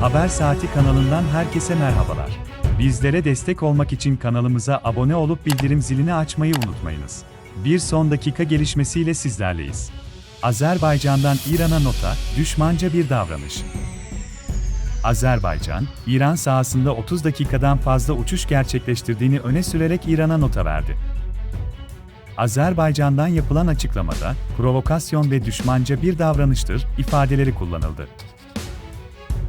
Haber Saati kanalından herkese merhabalar. Bizlere destek olmak için kanalımıza abone olup bildirim zilini açmayı unutmayınız. Bir son dakika gelişmesiyle sizlerleyiz. Azerbaycan'dan İran'a nota, düşmanca bir davranış. Azerbaycan, İran sahasında 30 dakikadan fazla uçuş gerçekleştirdiğini öne sürerek İran'a nota verdi. Azerbaycan'dan yapılan açıklamada, provokasyon ve düşmanca bir davranıştır ifadeleri kullanıldı.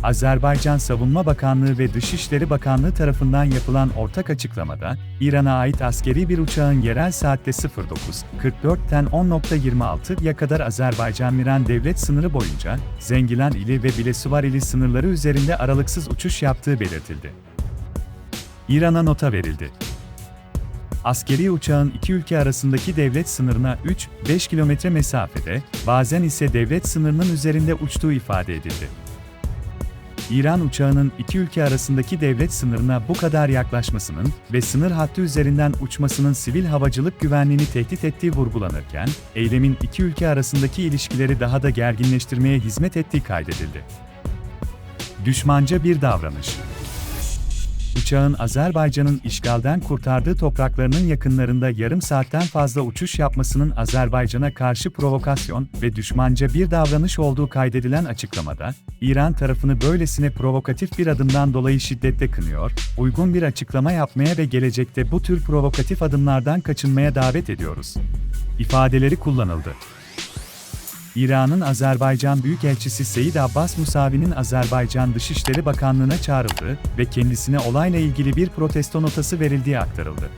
Azerbaycan Savunma Bakanlığı ve Dışişleri Bakanlığı tarafından yapılan ortak açıklamada, İran'a ait askeri bir uçağın yerel saatte 09.44'ten 10.26'ya kadar Azerbaycan-İran devlet sınırı boyunca, Zengilan ili ve Bilesuvar ili sınırları üzerinde aralıksız uçuş yaptığı belirtildi. İran'a nota verildi. Askeri uçağın iki ülke arasındaki devlet sınırına 3-5 kilometre mesafede, bazen ise devlet sınırının üzerinde uçtuğu ifade edildi. İran uçağının iki ülke arasındaki devlet sınırına bu kadar yaklaşmasının ve sınır hattı üzerinden uçmasının sivil havacılık güvenliğini tehdit ettiği vurgulanırken, eylemin iki ülke arasındaki ilişkileri daha da gerginleştirmeye hizmet ettiği kaydedildi. Düşmanca bir davranış. Uçağın Azerbaycan'ın işgalden kurtardığı topraklarının yakınlarında yarım saatten fazla uçuş yapmasının Azerbaycan'a karşı provokasyon ve düşmanca bir davranış olduğu kaydedilen açıklamada, İran tarafını böylesine provokatif bir adımdan dolayı şiddetle kınıyor, uygun bir açıklama yapmaya ve gelecekte bu tür provokatif adımlardan kaçınmaya davet ediyoruz. ifadeleri kullanıldı. İran'ın Azerbaycan Büyükelçisi Seyid Abbas Musavi'nin Azerbaycan Dışişleri Bakanlığı'na çağrıldığı ve kendisine olayla ilgili bir protesto notası verildiği aktarıldı.